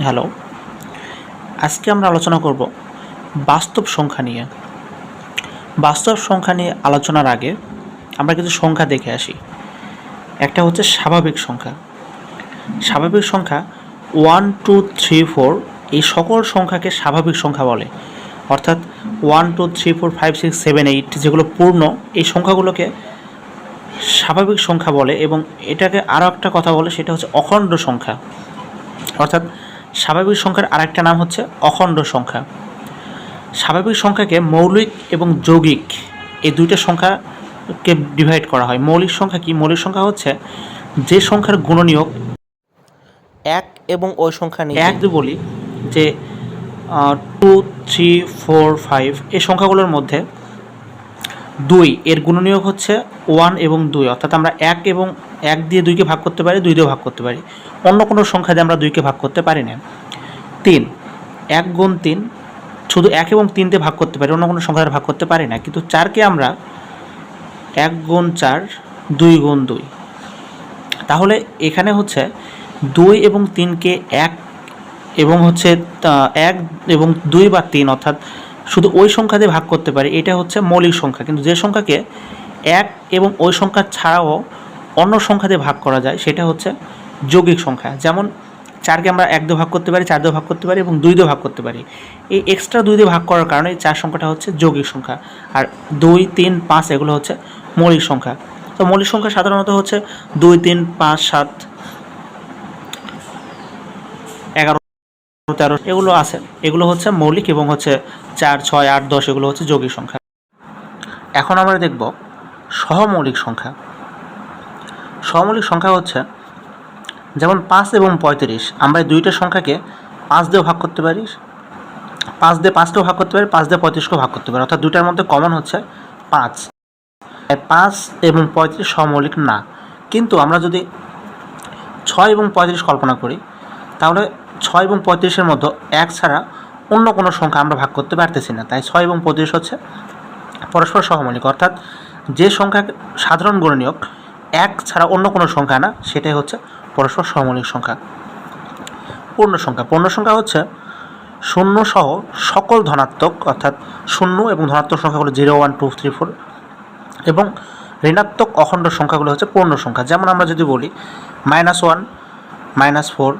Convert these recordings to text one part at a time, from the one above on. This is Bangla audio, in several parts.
হ্যালো, আজকে আমরা আলোচনা করব বাস্তব সংখ্যা নিয়ে। বাস্তব সংখ্যা নিয়ে আলোচনার আগে আমরা কিছু সংখ্যা দেখে আসি। একটা হচ্ছে স্বাভাবিক সংখ্যা। স্বাভাবিক সংখ্যা ওয়ান টু থ্রি ফোর এই সকল সংখ্যাকে স্বাভাবিক সংখ্যা বলে। অর্থাৎ one two three four five six seven eight যেগুলো পূর্ণ, এই সংখ্যাগুলোকে স্বাভাবিক সংখ্যা বলে এবং এটাকে আরও একটা কথা বলে, সেটা হচ্ছে অখণ্ড সংখ্যা। অর্থাৎ স্বাভাবিক সংখ্যার আরেকটা নাম হচ্ছে অখণ্ড সংখ্যা। স্বাভাবিক সংখ্যাকে মৌলিক এবং যৌগিক এই দুইটা সংখ্যাকে ডিভাইড করা হয়। মৌলিক সংখ্যা কি? মৌলিক সংখ্যা হচ্ছে যে সংখ্যার গুণনীয়ক এক এবং ওই সংখ্যা নিয়ে এক বলি যে টু থ্রি ফোর ফাইভ এই সংখ্যাগুলোর মধ্যে দুই, এর গুণনীয়ক হচ্ছে ওয়ান এবং দুই, অর্থাৎ আমরা এক এবং এক দিয়ে দুইকে ভাগ করতে পারি, দুই দিয়ে ভাগ করতে পারি। অন্য কোনো সংখ্যা দিয়ে আমরা দুইকে ভাগ করতে পারি না। তিন, এক গুণ তিন, শুধু এক এবং তিন দিয়ে ভাগ করতে পারি, অন্য কোনো সংখ্যা ভাগ করতে পারি না। কিন্তু চারকে আমরা এক গুণ চার, দুই গুণ দুই। তাহলে এখানে হচ্ছে দুই এবং তিনকে এক এবং হচ্ছে এক এবং দুই বা তিন, অর্থাৎ শুধু ওই সংখ্যা দিয়ে ভাগ করতে পারি, এটা হচ্ছে মৌলিক সংখ্যা। কিন্তু যে সংখ্যাকে এক এবং ওই সংখ্যা ছাড়াও অন্য সংখ্যা দিয়ে ভাগ করা যায়, সেটা হচ্ছে যৌগিক সংখ্যা। যেমন চারকে আমরা এক দিয়ে ভাগ করতে পারি, চার দিয়ে ভাগ করতে পারি এবং দুই দিয়ে ভাগ করতে পারি। এই এক্সট্রা দুই দিয়ে ভাগ করার কারণে এই চার সংখ্যাটা হচ্ছে যৌগিক সংখ্যা। আর দুই, তিন, পাঁচ এগুলো হচ্ছে মৌলিক সংখ্যা। তো মৌলিক সংখ্যা সাধারণত হচ্ছে দুই, তিন, পাঁচ, সাত এগারো তেরো, এগুলো আছে। এগুলো হচ্ছে মৌলিক এবং হচ্ছে চার, ছয়, আট, দশ, এগুলো হচ্ছে যৌগিক সংখ্যা। এখন আমরা দেখব সহমৌলিক সংখ্যা। সহমৌলিক সংখ্যা হচ্ছে যেমন পাঁচ এবং পঁয়ত্রিশ, আমরা দুইটা সংখ্যাকে পাঁচ দিয়েও ভাগ করতে পারি। পাঁচ দিয়ে পাঁচকেও ভাগ করতে পারি, পাঁচ দিয়ে পঁয়ত্রিশকেও ভাগ করতে পারি, অর্থাৎ দুইটার মধ্যে কমন হচ্ছে পাঁচ। পাঁচ এবং পঁয়ত্রিশ সমৌলিক না। কিন্তু আমরা যদি ছয় এবং পঁয়ত্রিশ কল্পনা করি, তাহলে ছয় এবং পঁয়ত্রিশের মধ্যে এক ছাড়া অন্য কোনো সংখ্যা আমরা ভাগ করতে পারতেছি না। তাই ছয় এবং পঁয়ত্রিশ হচ্ছে পরস্পর সহমৌলিক। অর্থাৎ যে সংখ্যা সাধারণ গণনীয়ক এক ছাড়া অন্য কোনো সংখ্যা না, সেটাই হচ্ছে পরস্পর সহমৌলিক সংখ্যা। পূর্ণ সংখ্যা। পূর্ণ সংখ্যা হচ্ছে শূন্য সহ সকল ধনাত্মক, অর্থাৎ শূন্য এবং ধনাত্মক সংখ্যাগুলো zero, one, two, three, four এবং ঋণাত্মক অখণ্ড সংখ্যাগুলো হচ্ছে পূর্ণ সংখ্যা। যেমন আমরা যদি বলি মাইনাস ওয়ান, মাইনাস ফোর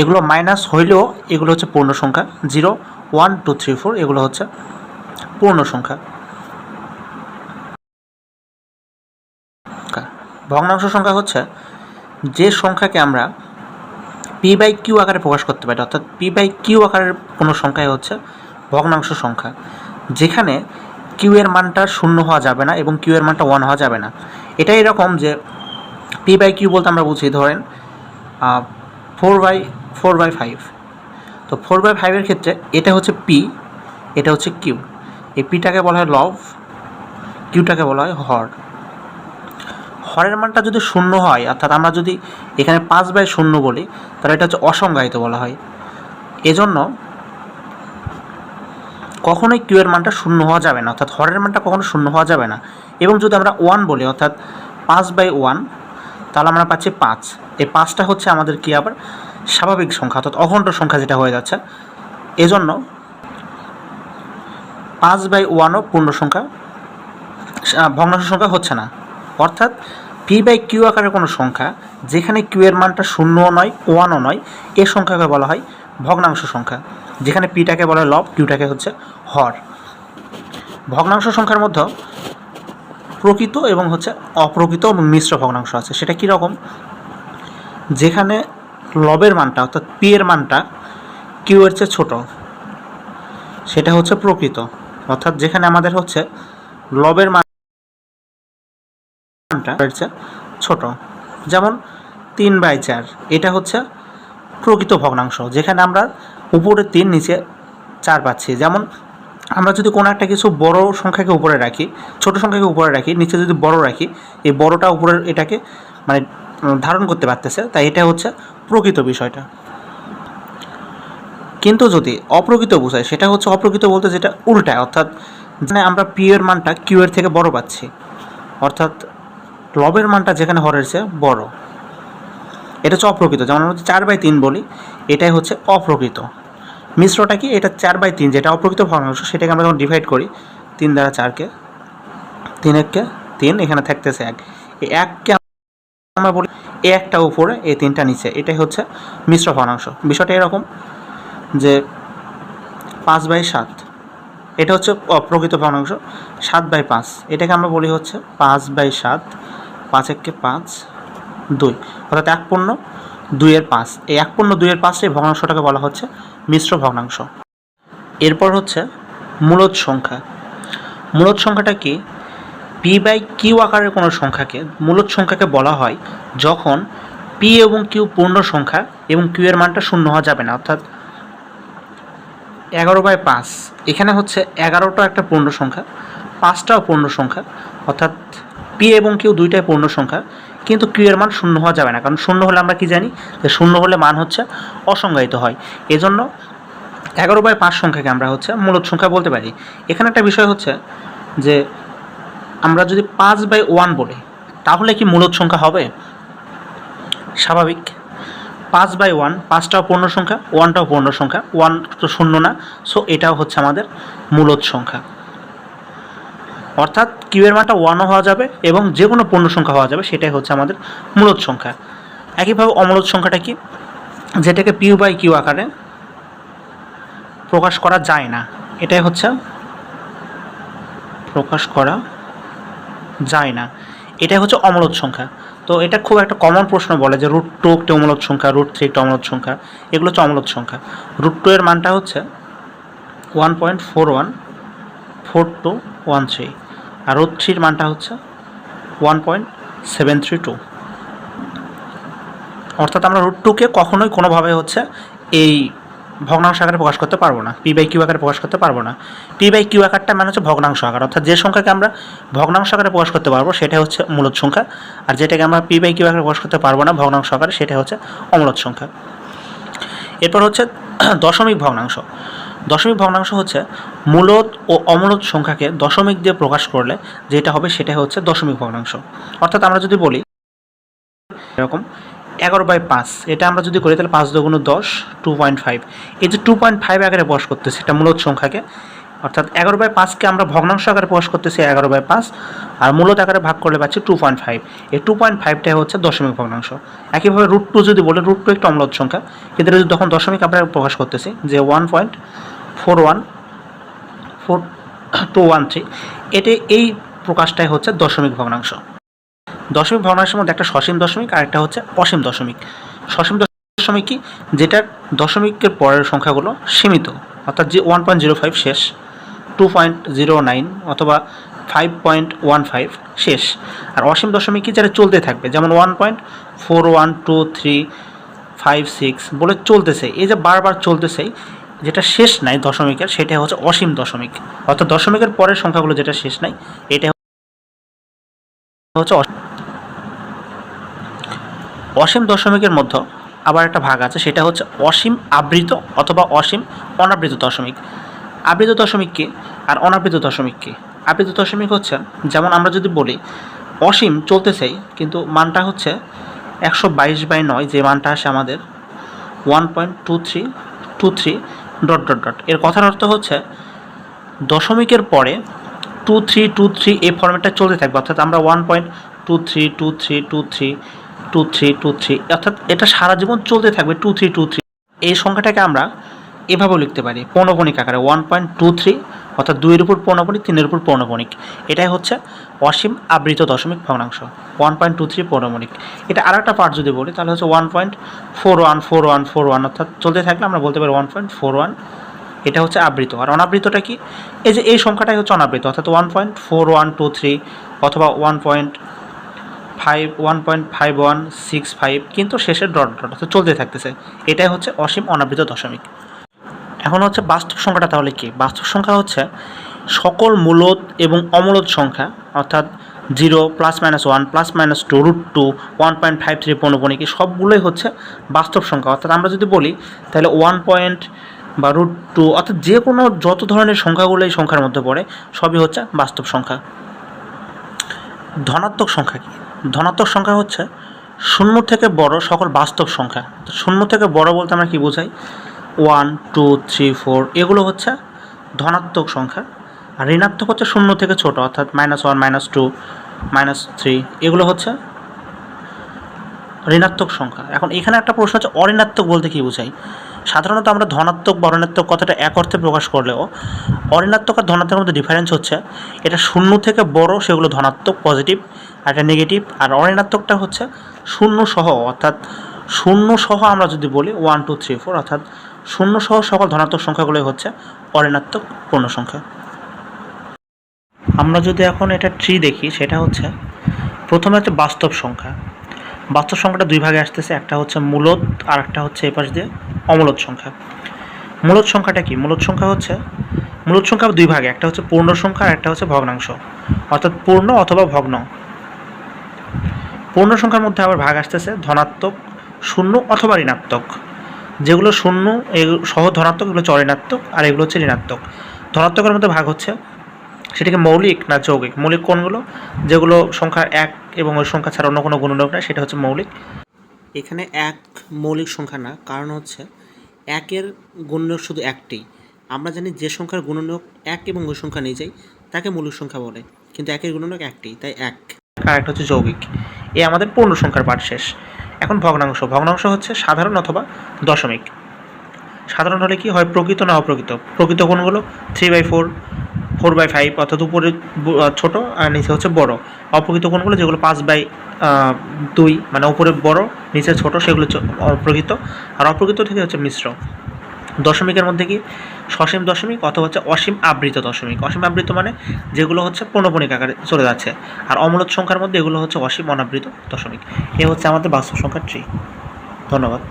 এগুলো মাইনাস হইলেও এগুলো হচ্ছে পূর্ণ সংখ্যা zero one two three four এগুলো হচ্ছে পূর্ণ সংখ্যা। ভগ্নাংশ সংখ্যা হচ্ছে যে সংখ্যাকে আমরা পি বাই কিউ আকারে প্রকাশ করতে পারি, অর্থাৎ পি বাই কিউ আকারের কোনো সংখ্যাই হচ্ছে ভগ্নাংশ সংখ্যা, যেখানে কিউ এর মানটা শূন্য হওয়া যাবে না এবং কিউ এর মানটা ওয়ান হওয়া যাবে না। এটা এরকম যে পি বাই কিউ বলতে আমরা বুঝি, ধরেন four by four by five. তো ফোর বাই ফাইভের ক্ষেত্রে এটা হচ্ছে পি এটা হচ্ছে কিউ এই পিটাকে বলা হয় লভ কিউটাকে বলা হয় হর। হরের মানটা যদি শূন্য হয়, অর্থাৎ আমরা যদি এখানে পাঁচ বাই শূন্য বলি, তাহলে এটা হচ্ছে অসংজ্ঞায়িত বলা হয়। এজন্য কখনোই কিউ এর মানটা শূন্য হওয়া যাবে না, অর্থাৎ হরের মানটা কখনো শূন্য হওয়া যাবে না। এবং যদি আমরা ওয়ান বলি, অর্থাৎ পাঁচ বাই ওয়ান তাহলে আমরা পাচ্ছি পাঁচ। এই পাঁচটা হচ্ছে আমাদের কি আবার স্বাভাবিক সংখ্যা অর্থাৎ অখণ্ড সংখ্যা যেটা হয়ে যাচ্ছে। এজন্য পাঁচ বাই ওয়ানও পূর্ণ সংখ্যা ভগ্নাংশ সংখ্যা হচ্ছে না। অর্থাৎ পি বাই কিউ আকারের কোনো সংখ্যা, যেখানে কিউ এর মানটা শূন্যও নয়, ওয়ানও নয়, এ সংখ্যাকে বলা হয় ভগ্নাংশ সংখ্যা, যেখানে পিটাকে বলা হয় লব কিউটাকে হচ্ছে হর। ভগ্নাংশ সংখ্যার মধ্যে প্রকৃত এবং হচ্ছে অপ্রকৃত এবং মিশ্র ভগ্নাংশ আছে। সেটা কীরকম যেখানে লবের মানটা, অর্থাৎ পি এর মানটা কিউ এর চেয়ে ছোটো। সেটা হচ্ছে প্রকৃত। অর্থাৎ যেখানে আমাদের হচ্ছে লবের মানটা ছোট। যেমন তিন বাই চার, এটা হচ্ছে প্রকৃত ভগ্নাংশ। যেখানে আমরা উপরে তিন, নিচে চার পাচ্ছি। যেমন আমরা যদি কোনো একটা কিছু বড় সংখ্যাকে উপরে রাখি, ছোট সংখ্যাকে উপরে রাখি, নিচে যদি বড় রাখি, এই বড়টা উপরে এটাকে মানে ধারণ করতে পারতেছে। তাই এটা হচ্ছে প্রকৃত বিষয়টা। কিন্তু যদি অপ্রকৃত বোঝায়, সেটা হচ্ছে অপ্রকৃত বলতে যেটা উল্টায়, অর্থাৎ মানে আমরা পি এর মানটা কিউ এর থেকে বড় পাচ্ছি, অর্থাৎ লবের মানটা যেখানে হরের চেয়ে বড়। এটা হচ্ছে অপ্রকৃত, যেমন আমরা চার বাই তিন বলি, এটাই হচ্ছে অপ্রকৃত। মিশ্রটা কি? এটা চার বাই তিন, যেটা অপ্রকৃত ভগ্নাংশ সেটাকে আমরা যখন ডিভাইড করি, তিন দ্বারা চারকে তিন এককে তিন, এখানে থাকতেছে এক। এককে আমরা বলি এ একটা উপরে, এই তিনটা নিচে। এটাই হচ্ছে মিশ্র ভগ্নাংশ। বিষয়টা এরকম যে পাঁচ বাই সাত, এটা হচ্ছে অপ্রকৃত ভগ্নাংশ। সাত বাই পাঁচ, এটাকে আমরা বলি হচ্ছে পাঁচ বাই সাত, পাঁচ এককে পাঁচ, দুই। অর্থাৎ এক পূর্ণ দুইয়ের পাঁচ। এই এক পূর্ণ দুইয়ের পাঁচে এই ভগ্নাংশটাকে বলা হচ্ছে মিশ্র ভগ্নাংশ। এরপর হচ্ছে মূলদ সংখ্যা। মূলদ সংখ্যাটা কি? পি বাই কিউ আকারের কোনো সংখ্যাকে মূলত সংখ্যাকে বলা হয় যখন পি এবং কিউ পূর্ণ সংখ্যা এবং কিউ এর মানটা শূন্য হওয়া যাবে না, অর্থাৎ এগারো বাই পাঁচ। এখানে হচ্ছে এগারোটা একটা পূর্ণ সংখ্যা, পাঁচটাও পূর্ণ সংখ্যা, অর্থাৎ পি এবং কিউ দুইটাই পূর্ণ সংখ্যা, কিন্তু কিউ এর মান শূন্য হওয়া যাবে না। কারণ শূন্য হলে আমরা কি জানি? যে শূন্য হলে মান হচ্ছে অসংজ্ঞায়িত হয়। এজন্য এগারো বাই পাঁচ সংখ্যাকে আমরা হচ্ছে মূলত সংখ্যা বলতে পারি। এখানে একটা বিষয় হচ্ছে যে আমরা যদি পাঁচ বাই ওয়ান বলি, তাহলে কি মূলত সংখ্যা হবে? স্বাভাবিক। পাঁচ বাই ওয়ান, পাঁচটাও পূর্ণ সংখ্যা, ওয়ানটাও পূর্ণ সংখ্যা, ওয়ান তো শূন্য না সো এটাও হচ্ছে আমাদের মূলত সংখ্যা। অর্থাৎ কিউয়ের মানটা ওয়ানও হওয়া যাবে এবং যে কোনো পূর্ণ সংখ্যা হওয়া যাবে, সেটাই হচ্ছে আমাদের মূলত সংখ্যা। একইভাবে অমূলত সংখ্যাটা কি? যেটাকে পিউ বাই কিউ আকারে প্রকাশ করা যায় না। এটাই হচ্ছে প্রকাশ করা যায় না। এটাই হচ্ছে অমূলত সংখ্যা। তো এটা খুব একটা কমন প্রশ্ন বলে যে রুট টু একটি অমূলত সংখ্যা রুট থ্রি একটি অমূলত সংখ্যা। এগুলো হচ্ছে অমূলত সংখ্যা। রুট টু এর মানটা হচ্ছে one point four one four two one three আর রুট থ্রির মানটা হচ্ছে one point seven three two অর্থাৎ আমরা রুট টুকে কখনোই কোনোভাবে হচ্ছে এই ভগ্নাংশ আকারে প্রকাশ করতে পারব না পি বাই কিউ আকারে প্রকাশ করতে পারব না। পি বাই কিউ আকারটা মানে হচ্ছে ভগ্নাংশ আকার, অর্থাৎ যে সংখ্যাকে আমরা ভগ্নাংশ আকারে প্রকাশ করতে পারব সেটা হচ্ছে মূলত সংখ্যা, আর যেটাকে আমরা পি বাই কিউ আকারে প্রকাশ করতে পারব না ভগ্নাংশ আকারে সেটা হচ্ছে অমূলত সংখ্যা। এরপর হচ্ছে দশমিক ভগ্নাংশ। দশমিক ভগ্নাংশ হচ্ছে মূলত ও অমূলত সংখ্যাকে দশমিক দিয়ে প্রকাশ করলে যেটা হবে সেটা হচ্ছে দশমিক ভগ্নাংশ। অর্থাৎ আমরা যদি বলি, এরকম এগারো বাই পাঁচ। এটা আমরা যদি করি, তাহলে পাঁচ দুগুণ দশ টু পয়েন্ট ফাইভ এই যে টু পয়েন্ট ফাইভ আকারে প্রকাশ করতেছে, এটা মূলত সংখ্যাকে। অর্থাৎ এগারো বাই পাঁচকে আমরা ভগ্নাংশ আকারে প্রকাশ করতেছি এগারো বাই পাঁচ, আর মূলত আকারে ভাগ করলে পাচ্ছি টু পয়েন্ট ফাইভ এই টু পয়েন্ট ফাইভটাই হচ্ছে দশমিক ভগ্নাংশ। একইভাবে রুট টু যদি বলে রুট টু একটা অম্লত সংখ্যা। এটা যদি তখন দশমিক আমরা প্রকাশ করতেছি, যে one point four one four two one three এটি এই প্রকাশটাই হচ্ছে দশমিক ভগ্নাংশ। দশমিক ভগ্নাংশের মধ্যে একটা সসীম দশমিক আর একটা হচ্ছে অসীম দশমিক। সসীম দশমিক কি? যেটার দশমিকের পরের সংখ্যাগুলো সীমিত। অর্থাৎ যে ওয়ান পয়েন্ট জিরো ফাইভ শেষ টু পয়েন্ট জিরো নাইন অথবা ফাইভ পয়েন্ট ওয়ান ফাইভ শেষ। আর অসীম দশমিক কি? যেটা চলতে থাকবে। যেমন one point four one two three five six বলে চলতেছে। এই যে বারবার চলতেছে, যেটা শেষ নাই দশমিকের, সেটা হচ্ছে অসীম দশমিক। অর্থাৎ দশমিকের পরের সংখ্যাগুলো যেটা শেষ নাই, এটা হচ্ছে অসীম। দশমিকের মধ্যে আবার একটা ভাগ আছে, সেটা হচ্ছে অসীম আবৃত অথবা অসীম অনাবৃত দশমিক আবৃত দশমিক কি আর অনাবৃত দশমিক কি আবৃত দশমিক হচ্ছে, যেমন আমরা যদি বলি, অসীম চলতেছেই কিন্তু মানটা হচ্ছে একশো বাইশ বাই নয়, যে মানটা আসে আমাদের one point two three two three dot dot dot এর কথার অর্থ হচ্ছে, দশমিকের পরে টু থ্রি টু থ্রি এই ফর্মেটটা চলতে থাকবে, অর্থাৎ আমরা one point two three two three two three two three two three অর্থাৎ এটা সারা জীবন চলতে থাকবে টু থ্রি টু থ্রি এই সংখ্যাটাকে আমরা এভাবেও লিখতে পারি পৌনপণিক আকারে ওয়ান পয়েন্ট টু থ্রি অর্থাৎ দুইয়ের উপর পৌনপণিক তিনের উপর পৌনপণিক এটাই হচ্ছে অসীম আবৃত দশমিক ভগ্নাংশ ওয়ান পয়েন্ট টু থ্রি পৌনপণিক এটা আর একটা পার্ট যদি বলি, তাহলে হচ্ছে one point four one four one four one অর্থাৎ চলতে থাকলে আমরা বলতে পারি ওয়ান পয়েন্ট ফোর ওয়ান এটা হচ্ছে আবৃত। আর অনাবৃতটা কি? এই যে এই সংখ্যাটাই হচ্ছে অনাবৃত, অর্থাৎ one point four one two three অথবা one point five one point five one six five কিন্তু শেষে ডট ডট অর্থাৎ চলতে থাকতেছে। এটাই হচ্ছে অসীম অনাবৃত দশমিক। এখন হচ্ছে বাস্তব সংখ্যাটা তাহলে কি? বাস্তব সংখ্যা হচ্ছে সকল মূলত এবং অমূলত সংখ্যা, অর্থাৎ zero plus minus one plus minus two root two one point five three পৌনপণিক সবগুলোই হচ্ছে বাস্তব সংখ্যা। অর্থাৎ আমরা যদি বলি, তাহলে ওয়ান পয়েন্ট বা রুট টু অর্থাৎ যে কোনো যত ধরনের সংখ্যাগুলো এই সংখ্যার মধ্যে পড়ে, সবই হচ্ছে বাস্তব সংখ্যা। ধনাত্মক সংখ্যা কি? ধনাত্মক সংখ্যা হচ্ছে শূন্য থেকে বড় সকল বাস্তব সংখ্যা। শূন্য থেকে বড় বলতে আমরা কি বোঝাই? ওয়ান, টু, থ্রি, ফোর, এগুলো হচ্ছে ধনাত্মক সংখ্যা। আর ঋণাত্মক হচ্ছে শূন্য থেকে ছোট, অর্থাৎ minus one minus two minus three এগুলো হচ্ছে ঋণাত্মক সংখ্যা। এখন এখানে একটা প্রশ্ন হচ্ছে, অঋণাত্মক বলতে কি বোঝাই? সাধারণত আমরা ধনাত্মক বা ঋণাত্মক কথাটা এক অর্থে প্রকাশ করলেও অঋণাত্মক আর ধনাত্মকের মধ্যে ডিফারেন্স হচ্ছে। এটা শূন্য থেকে বড়, সেগুলো ধনাত্মক পজিটিভ আর এটা নেগেটিভ আর অঋণাত্মকটা হচ্ছে শূন্য সহ, অর্থাৎ শূন্য সহ আমরা যদি বলি ওয়ান টু থ্রি ফোর অর্থাৎ শূন্য সহ সকল ধনাত্মক সংখ্যাগুলোই হচ্ছে অঋণাত্মক পূর্ণ সংখ্যা। আমরা যদি এখন এটা ট্রি দেখি, সেটা হচ্ছে প্রথমে হচ্ছে বাস্তব সংখ্যা। বাস্তব সংখ্যাটা দুই ভাগে আসতেছে, একটা হচ্ছে মূলত আর একটা হচ্ছে এপাশ দিয়ে অমূলত সংখ্যা। মূলত সংখ্যাটা কি? মূলত সংখ্যা হচ্ছে, মূলত সংখ্যা দুই ভাগে, একটা হচ্ছে পূর্ণ সংখ্যা আর একটা হচ্ছে ভগ্নাংশ। অর্থাৎ পূর্ণ অথবা ভগ্ন। পূর্ণ সংখ্যার মধ্যে আবার ভাগ আসতেছে, ধনাত্মক, শূন্য অথবা ঋণাত্মক। যেগুলো শূন্য এগুলো সহ ধনাত্মক, এগুলো হচ্ছে অঋণাত্মক, আর এগুলো হচ্ছে ঋণাত্মক। ধনাত্মকের মধ্যে ভাগ হচ্ছে সেটাকে মৌলিক না যৌগিক? মৌলিক কোনগুলো? যেগুলো সংখ্যা এক এবং ওই সংখ্যা ছাড়া অন্য কোনো গুণনক না সেটা হচ্ছে মৌলিক। এখানে এক মৌলিক সংখ্যা না কারণ হচ্ছে একের গুণনীয়ক শুধু একটি। আমরা জানি যে সংখ্যার গুণনীয়ক এক এবং ওই সংখ্যা নিয়ে যাই তাকে মৌলিক সংখ্যা বলে। কিন্তু একের গুণনীয়ক একটি তাই এক। আর একটা হচ্ছে যৌগিক। এ আমাদের পূর্ণ সংখ্যার পাঠ শেষ। এখন ভগ্নাংশ। ভগ্নাংশ হচ্ছে সাধারণ অথবা দশমিক। সাধারণ হলে কি হয়? প্রকৃত না অপ্রকৃত? প্রকৃত কোনগুলো? Three by four four by five অর্থাৎ উপরে ছোট আর নিচে হচ্ছে বড়। অপ্রকৃত কোনগুলো যেগুলো পাঁচ বাই দুই মানে উপরে বড়, নিচে ছোট, সেগুলো অপ্রকৃত আর অপ্রকৃত থেকে হচ্ছে মিশ্র। দশমিকের মধ্যে কি? সসীম দশমিক অথবা হচ্ছে অসীম আবৃত দশমিক। অসীম আবৃত মানে যেগুলো হচ্ছে পৌনপণিক আকারে চলে যাচ্ছে। আর অমূলত সংখ্যার মধ্যে এগুলো হচ্ছে অসীম অনাবৃত দশমিক। এ হচ্ছে আমাদের বাস্তব সংখ্যার ট্রি। ধন্যবাদ।